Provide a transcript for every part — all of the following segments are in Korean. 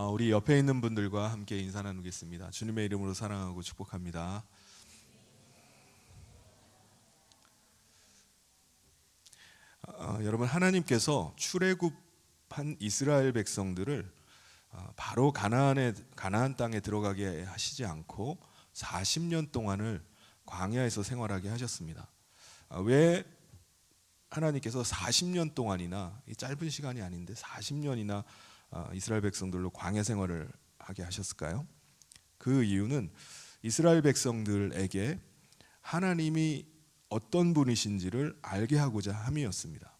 어, 우리 옆에 있는 분들과 함께 인사 나누겠습니다. 주님의 이름으로 사랑하고 축복합니다. 어, 여러분 하나님께서 출애굽한 이스라엘 백성들을 어, 바로 가나안에 가나안 땅에 들어가게 하시지 않고 40년 동안을 광야에서 생활하게 하셨습니다. 아, 왜 하나님께서 40년 동안이나 이 짧은 시간이 아닌데 40년이나 아, 이스라엘 백성들로 광야 생활을 하게 하셨을까요? 그 이유는 이스라엘 백성들에게 하나님이 어떤 분이신지를 알게 하고자 함이었습니다.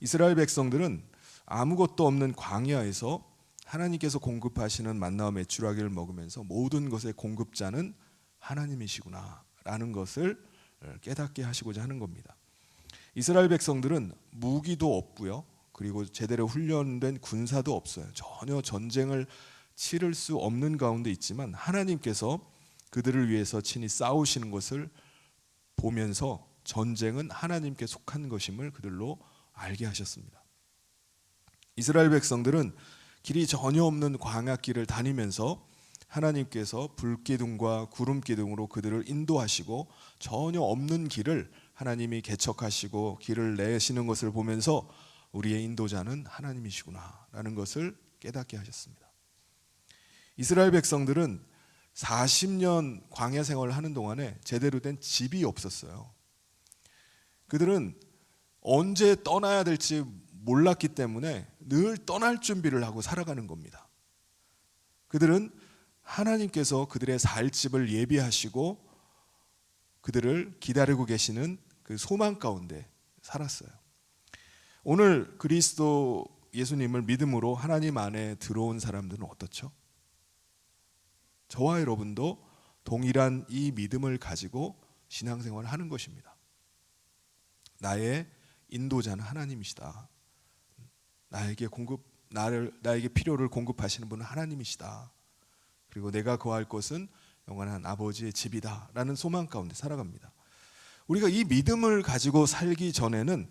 이스라엘 백성들은 아무것도 없는 광야에서 하나님께서 공급하시는 만나와 메추라기를 먹으면서 모든 것의 공급자는 하나님이시구나라는 것을 깨닫게 하시고자 하는 겁니다. 이스라엘 백성들은 무기도 없고요. 그리고 제대로 훈련된 군사도 없어요. 전혀 전쟁을 치를 수 없는 가운데 있지만 하나님께서 그들을 위해서 친히 싸우시는 것을 보면서 전쟁은 하나님께 속한 것임을 그들로 알게 하셨습니다. 이스라엘 백성들은 길이 전혀 없는 광야길을 다니면서 하나님께서 불기둥과 구름기둥으로 그들을 인도하시고 전혀 없는 길을 하나님이 개척하시고 길을 내시는 것을 보면서 우리의 인도자는 하나님이시구나라는 것을 깨닫게 하셨습니다. 이스라엘 백성들은 40년 광야 생활을 하는 동안에 제대로 된 집이 없었어요. 그들은 언제 떠나야 될지 몰랐기 때문에 늘 떠날 준비를 하고 살아가는 겁니다. 그들은 하나님께서 그들의 살 집을 예비하시고 그들을 기다리고 계시는 그 소망 가운데 살았어요. 오늘 그리스도 예수님을 믿음으로 하나님 안에 들어온 사람들은 어떻죠? 저와 여러분도 동일한 이 믿음을 가지고 신앙생활을 하는 것입니다. 나의 인도자는 하나님이시다. 나에게 공급 나를 나에게 필요를 공급하시는 분은 하나님이시다. 그리고 내가 거할 곳은 영원한 아버지의 집이다라는 소망 가운데 살아갑니다. 우리가 이 믿음을 가지고 살기 전에는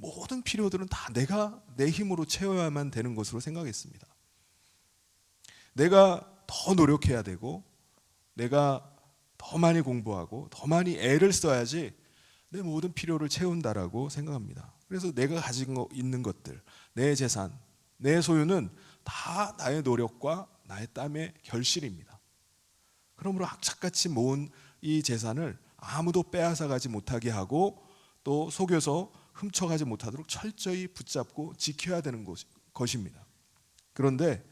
모든 필요들은 다 내가 내 힘으로 채워야만 되는 것으로 생각했습니다. 내가 더 노력해야 되고 내가 더 많이 공부하고 더 많이 애를 써야지 내 모든 필요를 채운다라고 생각합니다. 그래서 내가 거 있는 것들, 내 재산, 내 소유는 다 나의 노력과 나의 땀의 결실입니다. 그러므로 악착같이 모은 이 재산을 아무도 빼앗아 가지 못하게 하고 또 속여서 훔쳐가지 못하도록 철저히 붙잡고 지켜야 되는 것입니다. 그런데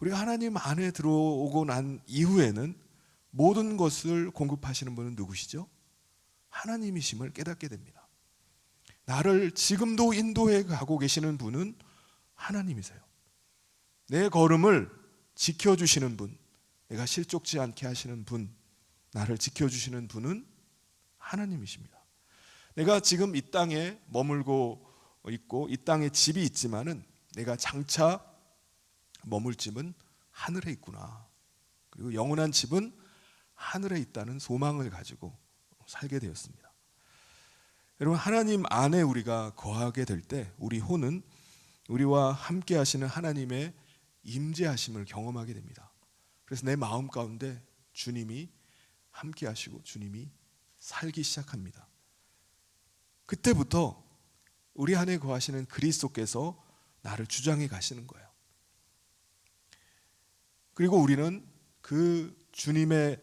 우리가 하나님 안에 들어오고 난 이후에는 모든 것을 공급하시는 분은 누구시죠? 하나님이심을 깨닫게 됩니다. 나를 지금도 인도해 가고 계시는 분은 하나님이세요. 내 걸음을 지켜주시는 분, 내가 실족지 않게 하시는 분, 나를 지켜주시는 분은 하나님이십니다. 내가 지금 이 땅에 머물고 있고 이 땅에 집이 있지만은 내가 장차 머물 집은 하늘에 있구나. 그리고 영원한 집은 하늘에 있다는 소망을 가지고 살게 되었습니다. 여러분 하나님 안에 우리가 거하게 될 때 우리 혼은 우리와 함께 하시는 하나님의 임재하심을 경험하게 됩니다. 그래서 내 마음 가운데 주님이 함께 하시고 주님이 살기 시작합니다. 그때부터 우리 안에 거하시는 그리스도께서 나를 주장해 가시는 거예요. 그리고 우리는 그 주님의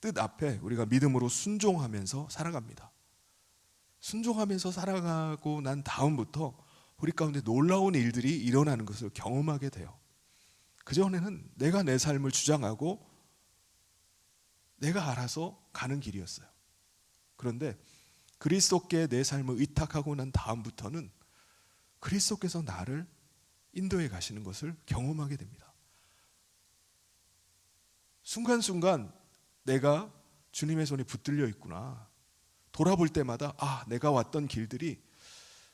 뜻 앞에 우리가 믿음으로 순종하면서 살아갑니다. 순종하면서 살아가고 난 다음부터 우리 가운데 놀라운 일들이 일어나는 것을 경험하게 돼요. 그전에는 내가 내 삶을 주장하고 내가 알아서 가는 길이었어요. 그런데 그리스도께 내 삶을 의탁하고 난 다음부터는 그리스도께서 나를 인도해 가시는 것을 경험하게 됩니다. 순간순간 내가 주님의 손에 붙들려 있구나. 돌아볼 때마다 아, 내가 왔던 길들이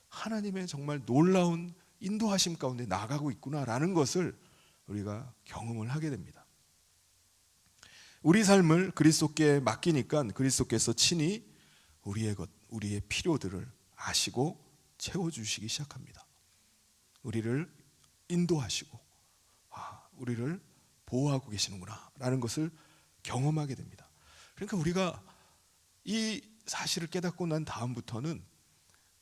하나님의 정말 놀라운 인도하심 가운데 나가고 있구나라는 것을 우리가 경험을 하게 됩니다. 우리 삶을 그리스도께 맡기니까 그리스도께서 친히 우리의 것, 우리의 필요들을 아시고 채워 주시기 시작합니다. 우리를 인도하시고 아, 우리를 보호하고 계시는구나 라는 것을 경험하게 됩니다. 그러니까 우리가 이 사실을 깨닫고 난 다음부터는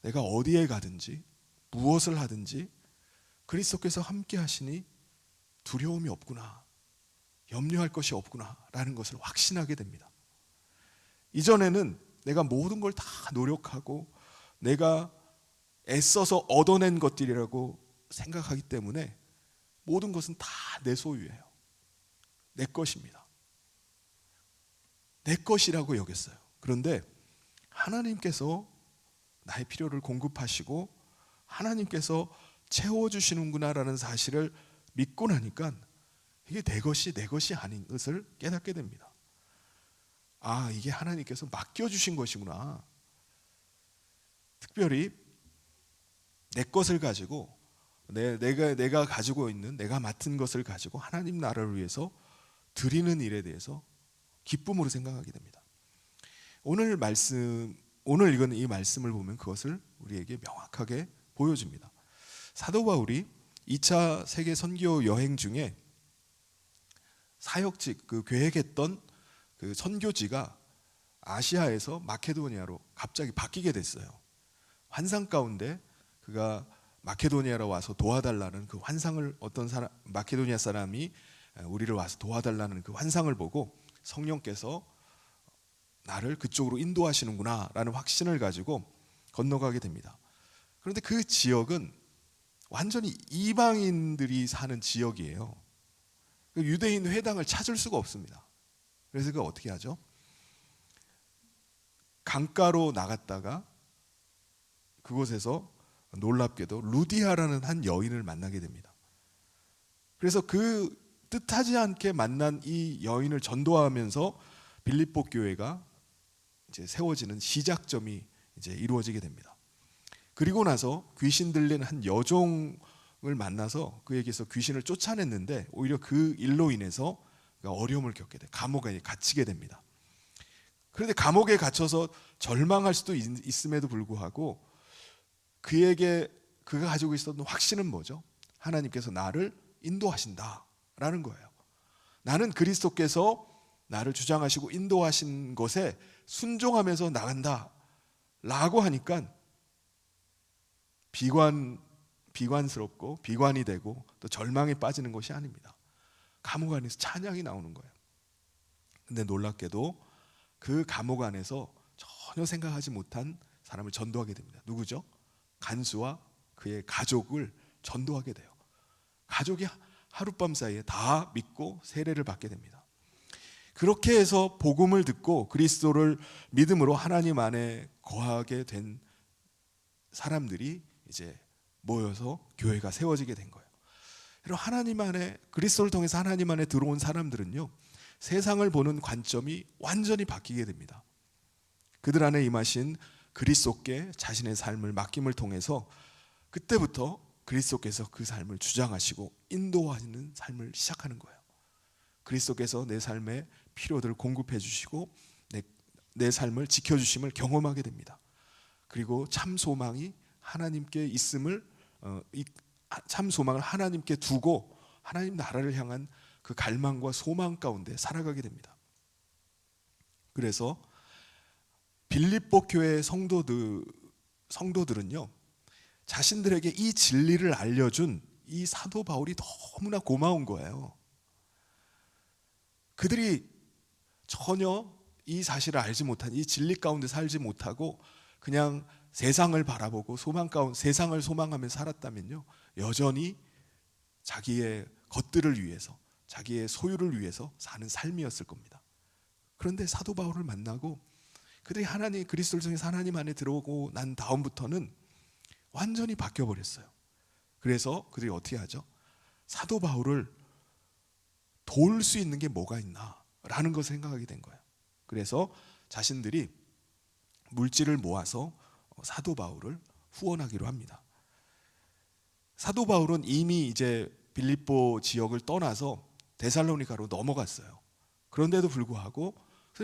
내가 어디에 가든지 무엇을 하든지 그리스도께서 함께 하시니 두려움이 없구나. 염려할 것이 없구나 라는 것을 확신하게 됩니다. 이전에는 내가 모든 걸 다 노력하고 내가 애써서 얻어낸 것들이라고 생각하기 때문에 모든 것은 다 내 소유예요. 내 것입니다. 내 것이라고 여겼어요. 그런데 하나님께서 나의 필요를 공급하시고 하나님께서 채워주시는구나라는 사실을 믿고 나니까 이게 내 것이 내 것이 아닌 것을 깨닫게 됩니다. 아, 이게 하나님께서 맡겨주신 것이구나. 특별히 내 것을 가지고 내, 내가 내가 가지고 있는 내가 맡은 것을 가지고 하나님 나라를 위해서 드리는 일에 대해서 기쁨으로 생각하게 됩니다. 오늘 말씀 오늘 읽은 이 말씀을 보면 그것을 우리에게 명확하게 보여줍니다. 사도 바울이 2차 세계 선교 여행 중에 사역직 그 계획했던 그 선교지가 아시아에서 마케도니아로 갑자기 바뀌게 됐어요. 환상 가운데 그가 마케도니아로 와서 도와달라는 그 환상을 어떤 사람 마케도니아 사람이 우리를 와서 도와달라는 그 환상을 보고 성령께서 나를 그쪽으로 인도하시는구나라는 확신을 가지고 건너가게 됩니다. 그런데 그 지역은 완전히 이방인들이 사는 지역이에요. 그 유대인 회당을 찾을 수가 없습니다. 그래서 그 어떻게 하죠? 강가로 나갔다가 그곳에서 놀랍게도 루디아라는 한 여인을 만나게 됩니다. 그래서 그 뜻하지 않게 만난 이 여인을 전도하면서 빌립보 교회가 이제 세워지는 시작점이 이제 이루어지게 됩니다. 그리고 나서 귀신 들린 한 여종을 만나서 그에게서 귀신을 쫓아냈는데 오히려 그 일로 인해서 어려움을 겪게 돼 감옥에 갇히게 됩니다. 그런데 감옥에 갇혀서 절망할 수도 있, 있음에도 불구하고 그에게 그가 가지고 있었던 확신은 뭐죠? 하나님께서 나를 인도하신다라는 거예요. 나는 그리스도께서 나를 주장하시고 인도하신 것에 순종하면서 나간다 라고 하니까 비관 비관스럽고 비관이 되고 또 절망에 빠지는 것이 아닙니다. 감옥 안에서 찬양이 나오는 거예요. 근데 놀랍게도 그 감옥 안에서 전혀 생각하지 못한 사람을 전도하게 됩니다. 누구죠? 간수와 그의 가족을 전도하게 돼요. 가족이 하룻밤 사이에 다 믿고 세례를 받게 됩니다. 그렇게 해서 복음을 듣고 그리스도를 믿음으로 하나님 안에 거하게 된 사람들이 이제 모여서 교회가 세워지게 된 거예요. 여러분 하나님 안에 그리스도를 통해서 하나님 안에 들어온 사람들은요. 세상을 보는 관점이 완전히 바뀌게 됩니다. 그들 안에 임하신 그리스도께 자신의 삶을 맡김을 통해서 그때부터 그리스도께서 그 삶을 주장하시고 인도하는 삶을 시작하는 거예요. 그리스도께서 내 삶의 필요들을 공급해 주시고 내, 내 삶을 지켜 주심을 경험하게 됩니다. 그리고 참 소망이 하나님께 있음을 어, 이, 참 소망을 하나님께 두고 하나님 나라를 향한 그 갈망과 소망 가운데 살아가게 됩니다. 그래서 빌립보 교회 성도들 성도들은요 자신들에게 이 진리를 알려준 이 사도 바울이 너무나 고마운 거예요. 그들이 전혀 이 사실을 알지 못한 이 진리 가운데 살지 못하고 그냥 세상을 바라보고 소망 가운 세상을 소망하며 살았다면요 여전히 자기의 것들을 위해서 자기의 소유를 위해서 사는 삶이었을 겁니다. 그런데 사도 바울을 만나고 그들이 하나님 그리스도를 통해서 하나님 안에 들어오고 난 다음부터는 완전히 바뀌어 버렸어요. 그래서 그들이 어떻게 하죠? 사도 바울을 도울 수 있는 게 뭐가 있나라는 것을 생각하게 된 거예요. 그래서 자신들이 물질을 모아서 사도 바울을 후원하기로 합니다. 사도 바울은 이미 이제 빌립보 지역을 떠나서 데살로니가로 넘어갔어요. 그런데도 불구하고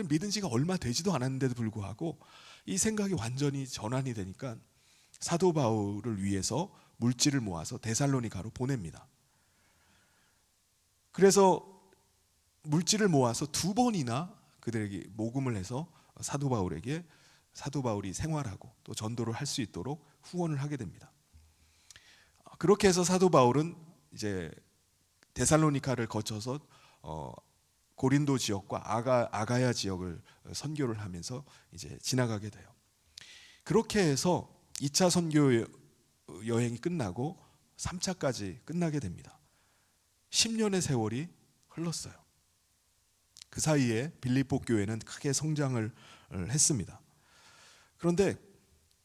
믿은 지가 얼마 되지도 않았는데도 불구하고 이 생각이 완전히 전환이 되니까 사도 바울을 위해서 물질을 모아서 데살로니가로 보냅니다. 그래서 물질을 모아서 두 번이나 그들에게 모금을 해서 사도 바울에게 사도 바울이 생활하고 또 전도를 할 수 있도록 후원을 하게 됩니다. 그렇게 해서 사도 바울은 이제 데살로니카를 거쳐서 어, 고린도 지역과 아가 아가야 지역을 선교를 하면서 이제 지나가게 돼요. 그렇게 해서 2차 선교 여행이 끝나고 3차까지 끝나게 됩니다. 10년의 세월이 흘렀어요. 그 사이에 빌립보 교회는 크게 성장을 했습니다. 그런데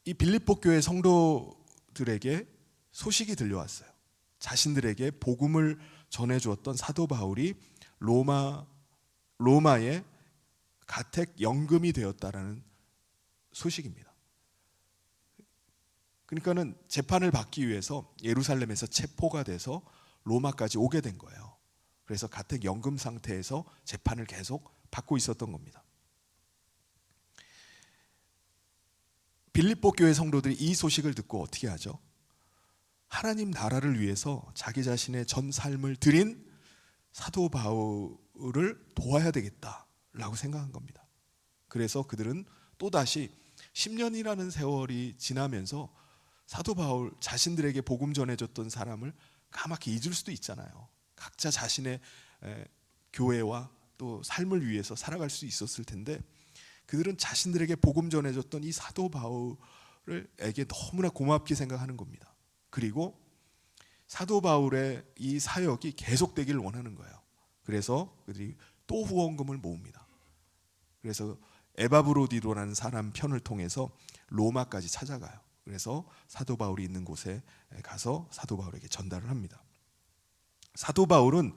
이 빌립보 교회 성도들에게 소식이 들려왔어요. 자신들에게 복음을 전해 주었던 사도 바울이 로마 로마의 가택 연금이 되었다라는 소식입니다. 그러니까는 재판을 받기 위해서 예루살렘에서 체포가 돼서 로마까지 오게 된 거예요. 그래서 가택 연금 상태에서 재판을 계속 받고 있었던 겁니다. 빌립보 교회 성도들이 이 소식을 듣고 어떻게 하죠? 하나님 나라를 위해서 자기 자신의 전 삶을 드린 사도 바울을 도와야 되겠다라고 생각한 겁니다. 그래서 그들은 또다시 10년이라는 세월이 지나면서 사도 바울 자신들에게 복음 전해줬던 사람을 까맣게 잊을 수도 있잖아요. 각자 자신의 에, 교회와 또 삶을 위해서 살아갈 수 있었을 텐데 그들은 자신들에게 복음 전해줬던 이 사도 바울에게 너무나 고맙게 생각하는 겁니다. 그리고 사도 바울의 이 사역이 계속되기를 원하는 거예요. 그래서 그들이 또 후원금을 모읍니다. 그래서 에바브로디도라는 사람 편을 통해서 로마까지 찾아가요. 그래서 사도 바울이 있는 곳에 가서 사도 바울에게 전달을 합니다. 사도 바울은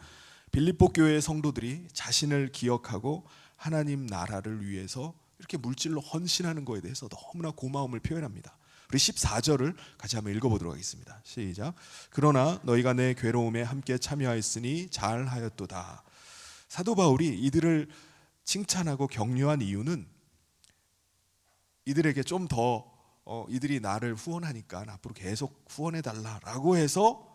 빌립보 교회의 성도들이 자신을 기억하고 하나님 나라를 위해서 이렇게 물질로 헌신하는 것에 대해서 너무나 고마움을 표현합니다. 우리 14절을 같이 한번 읽어보도록 하겠습니다. 시작. 그러나 너희가 내 괴로움에 함께 참여하였으니 잘하였도다. 사도 바울이 이들을 칭찬하고 격려한 이유는 이들에게 좀더 어, 이들이 나를 후원하니까 앞으로 계속 후원해 달라라고 해서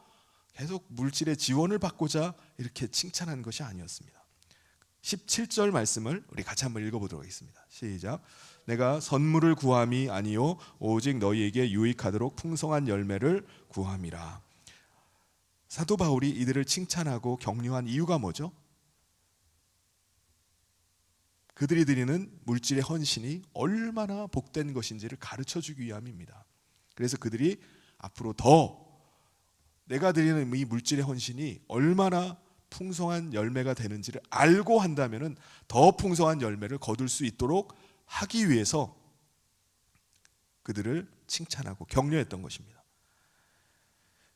계속 물질의 지원을 받고자 이렇게 칭찬한 것이 아니었습니다. 17절 말씀을 우리 같이 한번 읽어보도록 하겠습니다. 시작. 내가 선물을 구함이 아니요 오직 너희에게 유익하도록 풍성한 열매를 구함이라. 사도 바울이 이들을 칭찬하고 격려한 이유가 뭐죠? 그들이 드리는 물질의 헌신이 얼마나 복된 것인지를 가르쳐 주기 위함입니다. 그래서 그들이 앞으로 더 내가 드리는 이 물질의 헌신이 얼마나 풍성한 열매가 되는지를 알고 한다면은 더 풍성한 열매를 거둘 수 있도록 하기 위해서 그들을 칭찬하고 격려했던 것입니다.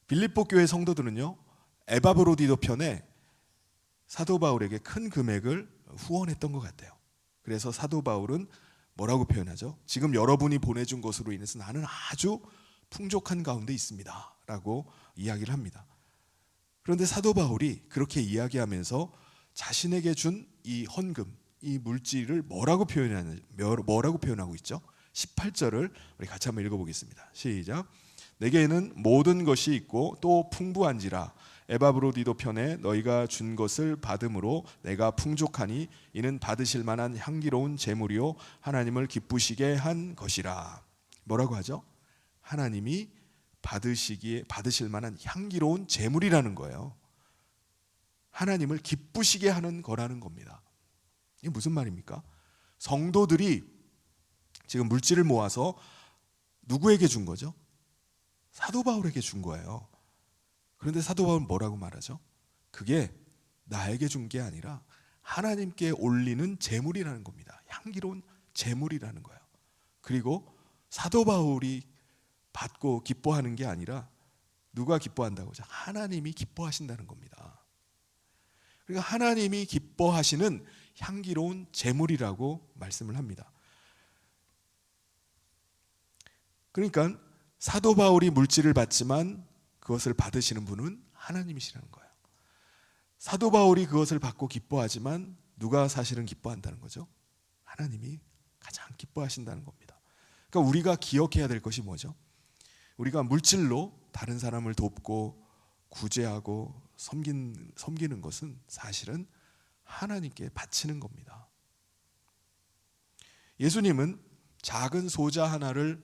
빌립보 교회 성도들은요 에바브로디도 편에 사도 바울에게 큰 금액을 후원했던 것 같아요. 그래서 사도 바울은 뭐라고 표현하죠? 지금 여러분이 보내준 것으로 인해서 나는 아주 풍족한 가운데 있습니다.라고 이야기를 합니다. 그런데 사도 바울이 그렇게 이야기하면서 자신에게 준 이 헌금, 이 물질을 뭐라고 표현하는 뭐라고 표현하고 있죠? 18절을 우리 같이 한번 읽어 보겠습니다. 시작. 내게는 모든 것이 있고 또 풍부한지라 에바브로디도 편에 너희가 준 것을 받음으로 내가 풍족하니 이는 받으실 만한 향기로운 제물이요 하나님을 기쁘시게 한 것이라. 뭐라고 하죠? 하나님이 받으시기에 받으실 만한 향기로운 제물이라는 거예요. 하나님을 기쁘시게 하는 거라는 겁니다. 이게 무슨 말입니까? 성도들이 지금 물질을 모아서 누구에게 준 거죠? 사도 바울에게 준 거예요. 그런데 사도 바울은 뭐라고 말하죠? 그게 나에게 준 게 아니라 하나님께 올리는 제물이라는 겁니다. 향기로운 제물이라는 거예요. 그리고 사도 바울이 받고 기뻐하는 게 아니라 누가 기뻐한다고 죠 하나님이 기뻐하신다는 겁니다. 그러니까 하나님이 기뻐하시는 향기로운 제물이라고 말씀을 합니다. 그러니까 사도 바울이 물질을 받지만 그것을 받으시는 분은 하나님이시라는 거예요. 사도 바울이 그것을 받고 기뻐하지만 누가 사실은 기뻐한다는 거죠? 하나님이 가장 기뻐하신다는 겁니다. 그러니까 우리가 기억해야 될 것이 뭐죠? 우리가 물질로 다른 사람을 돕고 구제하고 섬긴, 섬기는 것은 사실은 하나님께 바치는 겁니다. 예수님은 작은 소자 하나를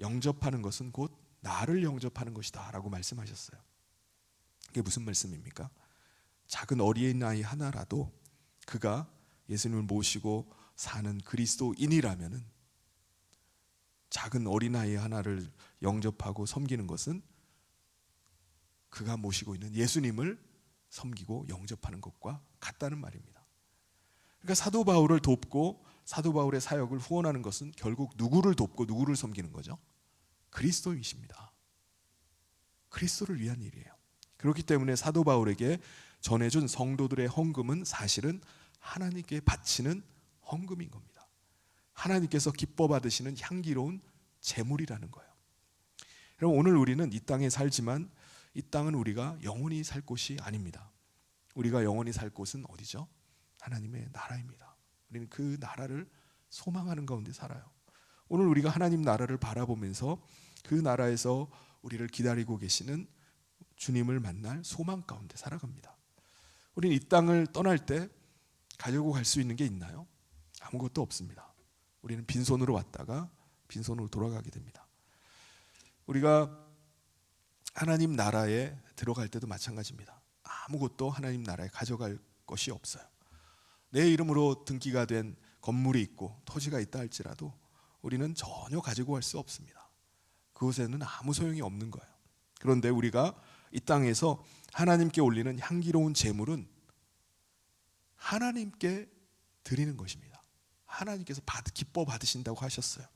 영접하는 것은 곧 나를 영접하는 것이다 라고 말씀하셨어요. 이게 무슨 말씀입니까? 작은 어린아이 하나라도 그가 예수님을 모시고 사는 그리스도인이라면은 작은 어린아이 하나를 영접하고 섬기는 것은 그가 모시고 있는 예수님을 섬기고 영접하는 것과 같다는 말입니다. 그러니까 사도 바울을 돕고 사도 바울의 사역을 후원하는 것은 결국 누구를 돕고 누구를 섬기는 거죠? 그리스도이십니다. 그리스도를 위한 일이에요. 그렇기 때문에 사도 바울에게 전해준 성도들의 헌금은 사실은 하나님께 바치는 헌금인 겁니다. 하나님께서 기뻐 받으시는 향기로운 재물이라는 거예요. 그럼 오늘 우리는 이 땅에 살지만 이 땅은 우리가 영원히 살 곳이 아닙니다. 우리가 영원히 살 곳은 어디죠? 하나님의 나라입니다. 우리는 그 나라를 소망하는 가운데 살아요. 오늘 우리가 하나님 나라를 바라보면서 그 나라에서 우리를 기다리고 계시는 주님을 만날 소망 가운데 살아갑니다. 우리는 이 땅을 떠날 때 가지고 갈 수 있는 게 있나요? 아무것도 없습니다. 우리는 빈손으로 왔다가 빈손으로 돌아가게 됩니다. 우리가 하나님 나라에 들어갈 때도 마찬가지입니다. 아무것도 하나님 나라에 가져갈 것이 없어요. 내 이름으로 등기가 된 건물이 있고 토지가 있다 할지라도 우리는 전혀 가지고 갈 수 없습니다. 그곳에는 아무 소용이 없는 거예요. 그런데 우리가 이 땅에서 하나님께 올리는 향기로운 제물은 하나님께 드리는 것입니다. 하나님께서 받, 기뻐 받으신다고 하셨어요.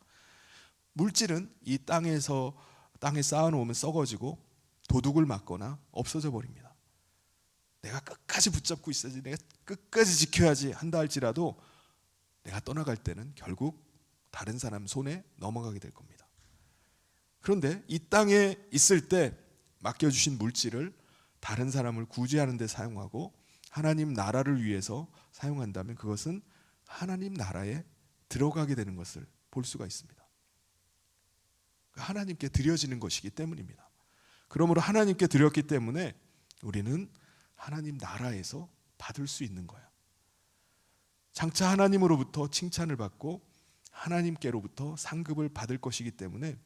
물질은 이 땅에서 땅에 쌓아놓으면 썩어지고 도둑을 맞거나 없어져 버립니다. 내가 끝까지 붙잡고 있어야지, 내가 끝까지 지켜야지 한다 할지라도 내가 떠나갈 때는 결국 다른 사람 손에 넘어가게 될 겁니다. 그런데 이 땅에 있을 때 맡겨주신 물질을 다른 사람을 구제하는 데 사용하고 하나님 나라를 위해서 사용한다면 그것은 하나님 나라에 들어가게 되는 것을 볼 수가 있습니다. 하나님께 드려지는 것이기 때문입니다. 그러므로 하나님께 드렸기 때문에 우리는 하나님 나라에서 받을 수 있는 거예요. 장차 하나님으로부터 칭찬을 받고 하나님께로부터 상급을 받을 것이기 때문에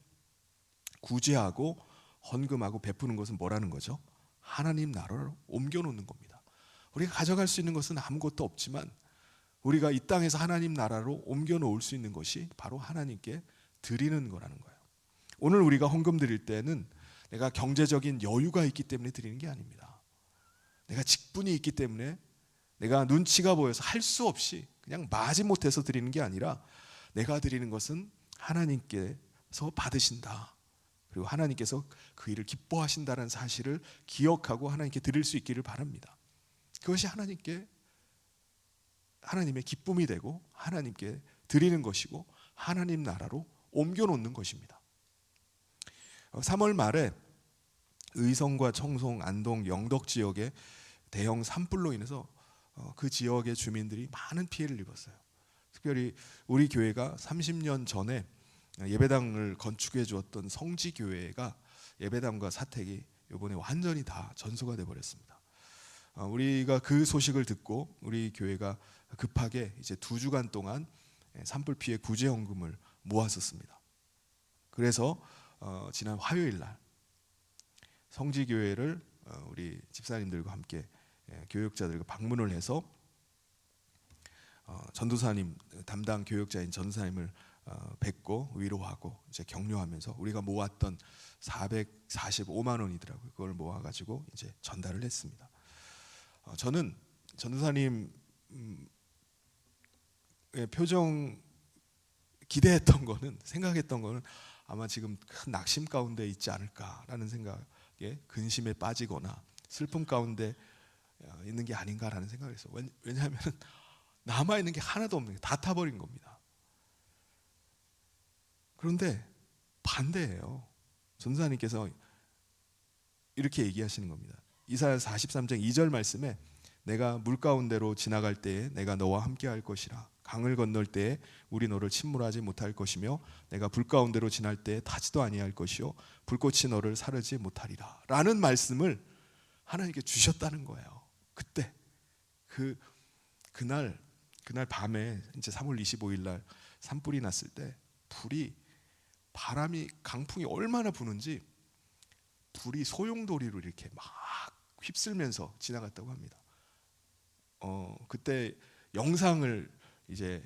구제하고 헌금하고 베푸는 것은 뭐라는 거죠? 하나님 나라로 옮겨 놓는 겁니다. 우리가 가져갈 수 있는 것은 아무것도 없지만 우리가 이 땅에서 하나님 나라로 옮겨 놓을 수 있는 것이 바로 하나님께 드리는 거라는 거예요. 오늘 우리가 헌금 드릴 때는 내가 경제적인 여유가 있기 때문에 드리는 게 아닙니다. 내가 직분이 있기 때문에 내가 눈치가 보여서 할 수 없이 그냥 마지 못해서 드리는 게 아니라 내가 드리는 것은 하나님께서 받으신다. 그리고 하나님께서 그 일을 기뻐하신다는 사실을 기억하고 하나님께 드릴 수 있기를 바랍니다. 그것이 하나님께 하나님의 기쁨이 되고 하나님께 드리는 것이고 하나님 나라로 옮겨 놓는 것입니다. 3월 말에 의성과 청송, 안동, 영덕 지역에 대형 산불로 인해서 어, 그 지역의 주민들이 많은 피해를 입었어요. 특별히 우리 교회가 30년 전에 예배당을 건축해 주었던 성지 교회가 예배당과 사택이 이번에 완전히 다 전소가 돼 버렸습니다. 어, 우리가 그 소식을 듣고 우리 교회가 급하게 이제 두 주간 동안 산불 피해 구제 헌금을 모았었습니다. 그래서 어, 지난 화요일 날 성지 교회를 어, 우리 집사님들과 함께 예, 교육자들과 방문을 해서 어, 전도사님 담당 교육자인 전도사님을 어, 뵙고 위로하고 이제 격려하면서 우리가 모았던 445만 원이더라고요. 그걸 모아 가지고 이제 전달을 했습니다. 어, 저는 전도사님 음, 의 표정 기대했던 거는 생각했던 거는 아마 지금 큰 낙심 가운데 있지 않을까라는 생각에 근심에 빠지거나 슬픔 가운데 어, 있는 게 아닌가라는 생각을 했어요. 왜냐하면 남아 있는 게 하나도 없는 게 다 타버린 겁니다. 그런데 반대예요. 전사님께서 이렇게 얘기하시는 겁니다. 이사야 43장 2절 말씀에 내가 물 가운데로 지나갈 때에 내가 너와 함께 할 것이라 강을 건널 때에 우리 너를 침몰하지 못할 것이며 내가 불 가운데로 지날 때에 타지도 아니할 것이요 불꽃이 너를 사르지 못하리라 라는 말씀을 하나님께 주셨다는 거예요. 그때 그 그날 그날 밤에 이제 3월 25일 날 산불이 났을 때 불이 바람이 강풍이 얼마나 부는지 불이 소용돌이로 이렇게 막 휩쓸면서 지나갔다고 합니다. 어 그때 영상을 이제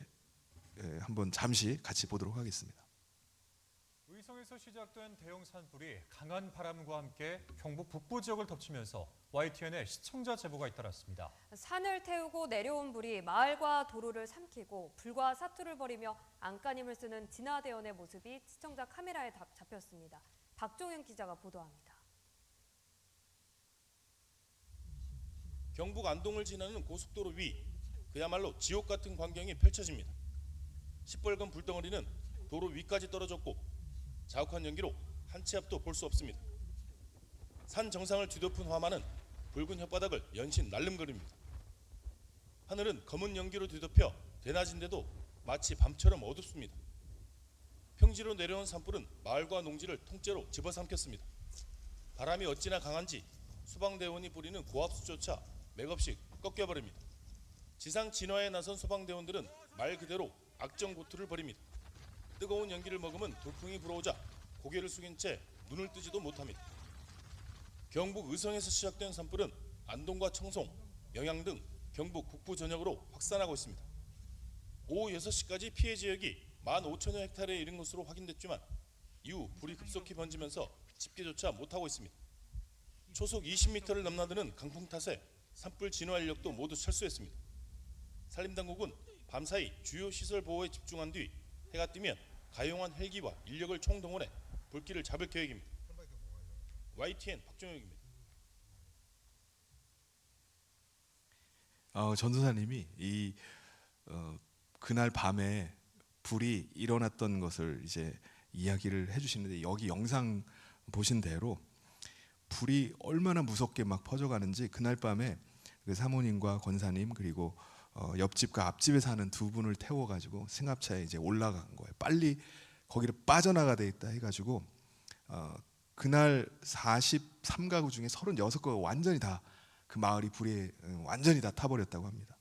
예, 한번 잠시 같이 보도록 하겠습니다. 의성에서 시작된 대형 산불이 강한 바람과 함께 경북 북부 지역을 덮치면서 YTN의 시청자 제보가 잇따랐습니다. 산을 태우고 내려온 불이 마을과 도로를 삼키고 불과 사투를 벌이며 안간힘을 쓰는 진화대원의 모습이 시청자 카메라에 다- 잡혔습니다. 박종현 기자가 보도합니다. 경북 안동을 지나는 고속도로 위 그야말로 지옥 같은 광경이 펼쳐집니다. 시뻘건 불덩어리는 도로 위까지 떨어졌고 자욱한 연기로 한 치 앞도 볼 수 없습니다. 산 정상을 뒤덮은 화마는 붉은 혓바닥을 연신 날름거립니다. 하늘은 검은 연기로 뒤덮여 대낮인데도 마치 밤처럼 어둡습니다. 평지로 내려온 산불은 마을과 농지를 통째로 집어삼켰습니다. 바람이 어찌나 강한지 소방대원이 부리는 고압수조차 맥없이 꺾여버립니다. 지상 진화에 나선 소방대원들은 말 그대로 악정 고투를 벌입니다. 뜨거운 연기를 머금은 돌풍이 불어오자 고개를 숙인 채 눈을 뜨지도 못합니다. 경북 의성에서 시작된 산불은 안동과 청송, 영양 등 경북 북부 전역으로 확산하고 있습니다. 오후 6시까지 피해 지역이 15,000여 헥타르에 이른 것으로 확인됐지만 이후 불이 급속히 번지면서 집계조차 못하고 있습니다. 초속 20m를 넘나드는 강풍 탓에 산불 진화 인력도 모두 철수했습니다. 산림당국은 밤사이 주요 시설 보호에 집중한 뒤 해가 뜨면 가용한 헬기와 인력을 총동원해 불길을 잡을 계획입니다. YTN 박종혁입니다. 어, 전도사님이 이 어, 그날 밤에 불이 일어났던 것을 이제 이야기를 해주시는데 여기 영상 보신 대로 불이 얼마나 무섭게 막 퍼져가는지 그날 밤에 그 사모님과 권사님 그리고 어, 옆집과 앞집에 사는 두 분을 태워가지고 승합차에 이제 올라간 거예요. 빨리 거기를 빠져나가 돼 있다 해가지고 어, 그날 43가구 중에 36가구가 완전히 다 그 마을이 불에 어, 완전히 다 타버렸다고 합니다.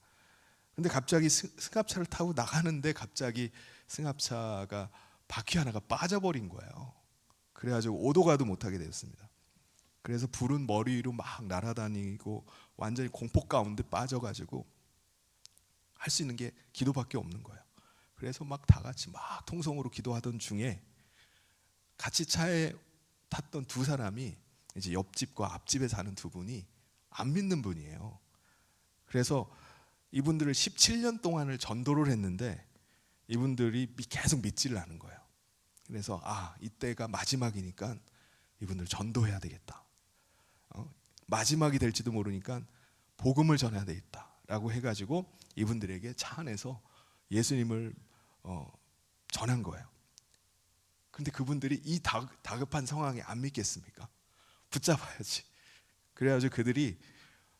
근데 갑자기 승- 승합차를 타고 나가는데 갑자기 승합차가 바퀴 하나가 빠져버린 거예요. 그래가지고 오도 가도 못하게 되었습니다. 그래서 불은 머리 위로 막 날아다니고 완전히 공포 가운데 빠져가지고 할 수 있는 게 기도밖에 없는 거예요. 그래서 막 다 같이 막 통성으로 기도하던 중에 같이 차에 탔던 두 사람이 이제 옆집과 앞집에 사는 두 분이 안 믿는 분이에요. 그래서 이분들을 17년 동안을 전도를 했는데 이분들이 미- 계속 믿지를 않은 거예요. 그래서 아 이때가 마지막이니까 이분들 전도해야 되겠다. 어, 마지막이 될지도 모르니까 복음을 전해야 되겠다라고 해가지고 이분들에게 차 안에서 예수님을 어, 전한 거예요. 근데 그분들이 이 다- 다급한 상황에 안 믿겠습니까? 붙잡아야지. 그래가지고 그들이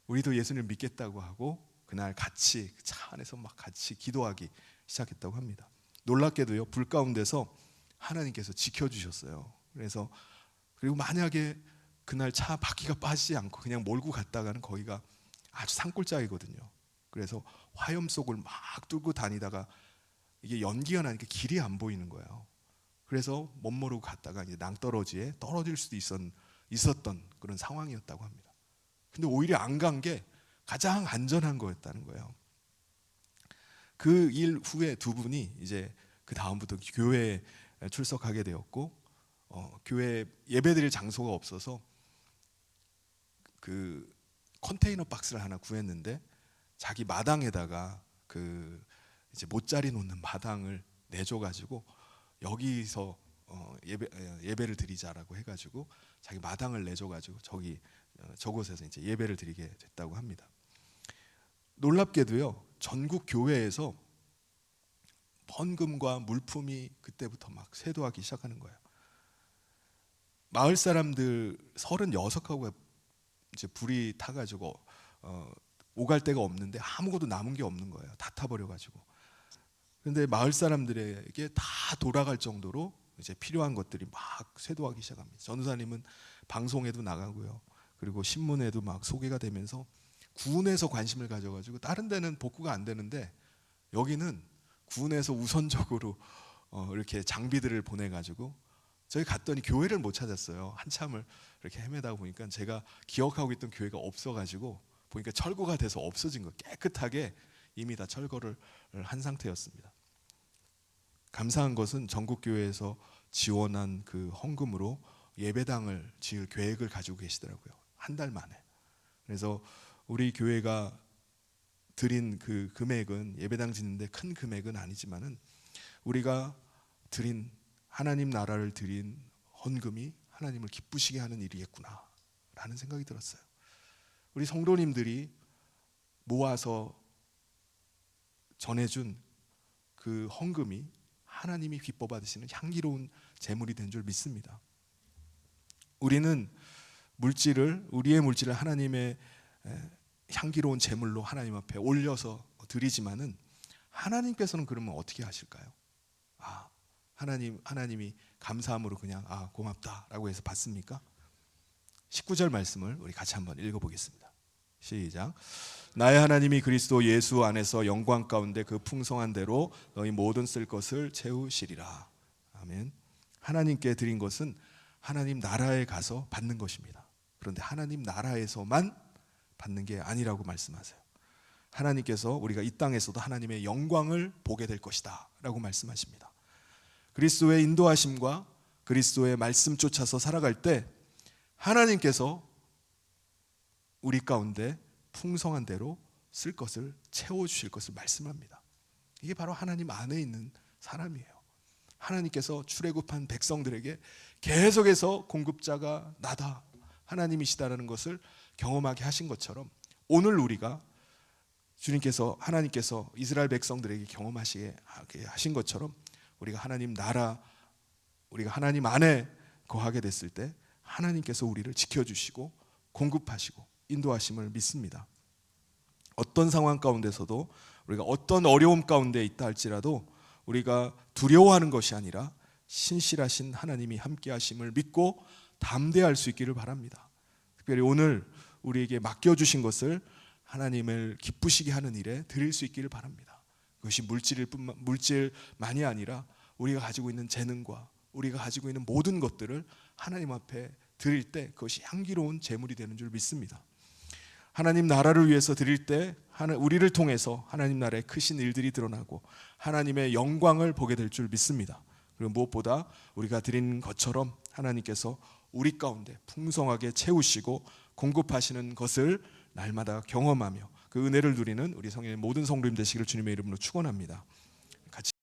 우리도 예수님을 믿겠다고 하고 그날 같이 그차 안에서 막 같이 기도하기 시작했다고 합니다. 놀랍게도요 불 가운데서 하나님께서 지켜주셨어요. 그래서 그리고 만약에 그날 차 바퀴가 빠지지 않고 그냥 몰고 갔다가는 거기가 아주 산골짜기거든요. 그래서 화염 속을 막 뚫고 다니다가 이게 연기가 나니까 길이 안 보이는 거예요. 그래서 못 모르고 갔다가 이제 낭떠러지에 떨어질 수도 있었, 있었던 그런 상황이었다고 합니다. 근데 오히려 안 간 게 가장 안전한 거였다는 거예요. 그 일 후에 두 분이 이제 그 다음부터 교회에 출석하게 되었고 어, 교회 예배드릴 장소가 없어서 그 컨테이너 박스를 하나 구했는데 자기 마당에다가 그 이제 못자리 놓는 마당을 내줘 가지고 여기서 어, 예배 어, 예배를 드리자라고 해 가지고 자기 마당을 내줘 가지고 저기 어, 저곳에서 이제 예배를 드리게 됐다고 합니다. 놀랍게도요 전국 교회에서 헌금과 물품이 그때부터 막 쇄도하기 시작하는 거예요. 마을 사람들 36가구가 이제 불이 타가지고 어, 오갈 데가 없는데 아무것도 남은 게 없는 거예요. 다 타버려가지고. 근데 마을 사람들에게 다 돌아갈 정도로 이제 필요한 것들이 막 쇄도하기 시작합니다. 전우사님은 방송에도 나가고요. 그리고 신문에도 막 소개가 되면서 군에서 관심을 가져가지고 다른 데는 복구가 안 되는데 여기는 군에서 우선적으로 어, 이렇게 장비들을 보내가지고 저희 갔더니 교회를 못 찾았어요. 한참을 이렇게 헤매다 보니까 제가 기억하고 있던 교회가 없어가지고 보니까 철거가 돼서 없어진 거 깨끗하게 이미 다 철거를 한 상태였습니다. 감사한 것은 전국 교회에서 지원한 그 헌금으로 예배당을 지을 계획을 가지고 계시더라고요. 한 달 만에. 그래서 우리 교회가 드린 그 금액은 예배당 짓는데 큰 금액은 아니지만은 우리가 드린 하나님 나라를 드린 헌금이 하나님을 기쁘시게 하는 일이겠구나 라는 생각이 들었어요. 우리 성도님들이 모아서 전해준 그 헌금이 하나님이 기뻐 받으시는 향기로운 제물이 된 줄 믿습니다. 우리는 물질을 우리의 물질을 하나님의 에, 향기로운 제물로 하나님 앞에 올려서 드리지만은 하나님께서는 그러면 어떻게 하실까요? 아, 하나님 하나님이 감사함으로 그냥 아, 고맙다라고 해서 받습니까? 19절 말씀을 우리 같이 한번 읽어 보겠습니다. 시작. 나의 하나님이 그리스도 예수 안에서 영광 가운데 그 풍성한 대로 너희 모든 쓸 것을 채우시리라. 아멘. 하나님께 드린 것은 하나님 나라에 가서 받는 것입니다. 그런데 하나님 나라에서만 받는 게 아니라고 말씀하세요. 하나님께서 우리가 이 땅에서도 하나님의 영광을 보게 될 것이다 라고 말씀하십니다. 그리스도의 인도하심과 그리스도의 말씀 쫓아서 살아갈 때 하나님께서 우리 가운데 풍성한 대로 쓸 것을 채워 주실 것을 말씀합니다. 이게 바로 하나님 안에 있는 사람이에요. 하나님께서 출애굽한 백성들에게 계속해서 공급자가 나다 하나님이시다라는 것을 경험하게 하신 것처럼 오늘 우리가 주님께서 하나님께서 이스라엘 백성들에게 경험하시게 하신 것처럼 우리가 하나님 나라 우리가 하나님 안에 거하게 됐을 때 하나님께서 우리를 지켜주시고 공급하시고 인도하심을 믿습니다. 어떤 상황 가운데서도 우리가 어떤 어려움 가운데 있다 할지라도 우리가 두려워하는 것이 아니라 신실하신 하나님이 함께 하심을 믿고 담대할 수 있기를 바랍니다. 특별히 오늘 우리에게 맡겨주신 것을 하나님을 기쁘시게 하는 일에 드릴 수 있기를 바랍니다. 그것이 물질일 뿐만 물질만이 아니라 우리가 가지고 있는 재능과 우리가 가지고 있는 모든 것들을 하나님 앞에 드릴 때 그것이 향기로운 제물이 되는 줄 믿습니다. 하나님 나라를 위해서 드릴 때 우리를 통해서 하나님 나라의 크신 일들이 드러나고 하나님의 영광을 보게 될 줄 믿습니다. 그리고 무엇보다 우리가 드린 것처럼 하나님께서 우리 가운데 풍성하게 채우시고 공급하시는 것을 날마다 경험하며 그 은혜를 누리는 우리 성의 모든 성도님 되시기를 주님의 이름으로 축원합니다.